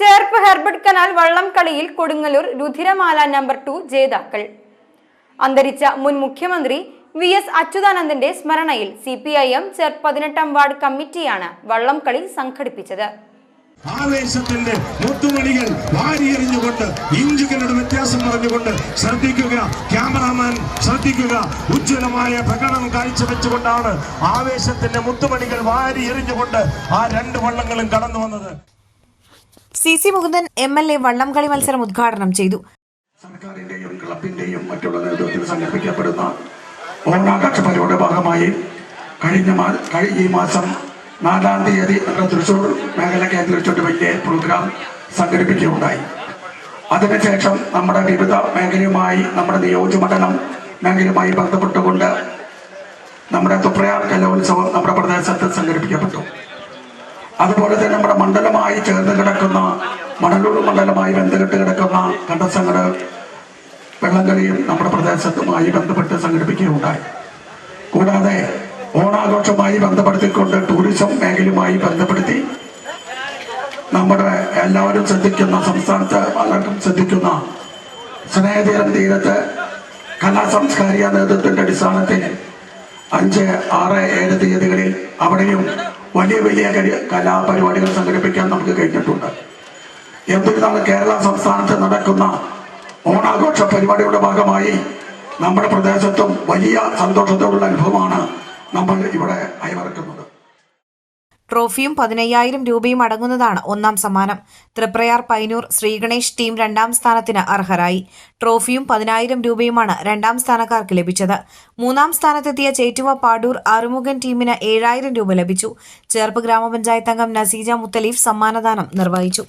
Cherpu Herbert canal വള്ളംകളിയിൽ Kodungallur Rudhiramala number two ജേതാക്കൾ. അന്തരിച്ച മുൻ മുഖ്യമന്ത്രി വി എസ് അച്യുതാനന്ദന്റെ സ്മരണയിൽ C P I M Cherpu പതിനെട്ടാം വാർഡ് കമ്മിറ്റിയാണ് വള്ളംകളി സംഘടിപ്പിച്ചത്. ആവേശത്തിന്റെ മുത്തുമണികൾ വാരിയെറിഞ്ഞുകൊണ്ട് ഇഞ്ചുകളുടെ വ്യത്യാസം പറഞ്ഞുകൊണ്ട് ശ്രദ്ധിക്കുക ക്യാമറാമാൻ ശ്രദ്ധിക്കുക ഉജ്ജ്വലമായ പ്രകടനം കാഴ്ചവെച്ചുകൊണ്ടാണ് ആവേശത്തിന്റെ മുത്തുമണികൾ വാരി എറിഞ്ഞുകൊണ്ട് ആ രണ്ട് വള്ളങ്ങളും കടന്നു വന്നത് C C Mukundan M L A വള്ളംകളി മത്സരം ഉദ്ഘാടനം ചെയ്തു. സർക്കാരിന്റെയും ക്ലബിന്റെയും മറ്റുള്ള നേതൃത്വത്തിൽ സംഘടിപ്പിക്കപ്പെടുന്ന ഓണാഘോഷ പരിപാടിയുടെ ഭാഗമായി കഴിഞ്ഞ ഈ മാസം നാലാം തീയതി നമ്മുടെ തൃശ്ശൂർ മേഖല കേന്ദ്രീകരിച്ചുകൊണ്ട് വലിയ പ്രോഗ്രാം സംഘടിപ്പിക്കുകയുണ്ടായി. അതിനുശേഷം നമ്മുടെ വിവിധ മേഖലയുമായി നമ്മുടെ നിയോജകമണ്ഡലം മേഖലയുമായി ബന്ധപ്പെട്ടുകൊണ്ട് നമ്മുടെ തുപ്രയാർ കലോത്സവം നമ്മുടെ പ്രദേശത്ത് സംഘടിപ്പിക്കപ്പെട്ടു. അതുപോലെ തന്നെ നമ്മുടെ മണ്ഡലമായി ചേർന്ന് കിടക്കുന്ന മണലൂർ മണ്ഡലമായി ബന്ധപ്പെട്ട് കിടക്കുന്ന കണ്ടസങ്ങൾ വെള്ളംകളിയും നമ്മുടെ പ്രദേശത്തുമായി ബന്ധപ്പെട്ട് സംഘടിപ്പിക്കുകയുണ്ടായി. കൂടാതെ ഓണാഘോഷമായി ബന്ധപ്പെടുത്തിക്കൊണ്ട് ടൂറിസം മേഖലയുമായി ബന്ധപ്പെടുത്തി നമ്മുടെ എല്ലാവരും ശ്രദ്ധിക്കുന്ന സംസ്ഥാനത്ത് പലർക്കും ശ്രദ്ധിക്കുന്ന സ്നേഹതീരം തീരത്ത് കലാ സാംസ്കാരിക നേതൃത്വത്തിന്റെ അടിസ്ഥാനത്തിൽ അഞ്ച് ആറ് ഏഴ് തീയതികളിൽ അവിടെയും വലിയ വലിയ കലാപരിപാടികൾ സംഘടിപ്പിക്കാൻ നമുക്ക് കഴിഞ്ഞിട്ടുണ്ട്. എന്നിരുന്നാലും കേരള സംസ്ഥാനത്ത് നടക്കുന്ന ഓണാഘോഷ പരിപാടിയുടെ ഭാഗമായി നമ്മുടെ പ്രദേശത്തും വലിയ സന്തോഷത്തോടുള്ള അനുഭവമാണ് നമ്മൾ ഇവിടെ അയവിറക്കുന്നത് ട്രോഫിയും പതിനയ്യായിരം രൂപയും അടങ്ങുന്നതാണ് ഒന്നാം സമ്മാനം. തൃപ്രയാർ പൈനൂർ ശ്രീഗണേഷ് ടീം രണ്ടാം സ്ഥാനത്തിന് അർഹരായി. ട്രോഫിയും പതിനായിരം രൂപയുമാണ് രണ്ടാം സ്ഥാനക്കാർക്ക് ലഭിച്ചത്. മൂന്നാം സ്ഥാനത്തെത്തിയ ചേറ്റുവ പാടൂർ ആറുമുഖൻ ടീമിന് ഏഴായിരം രൂപ ലഭിച്ചു. ചേർപ്പ് ഗ്രാമപഞ്ചായത്ത് അംഗം നസീജ മുത്തലീഫ് സമ്മാനദാനം നിർവഹിച്ചു.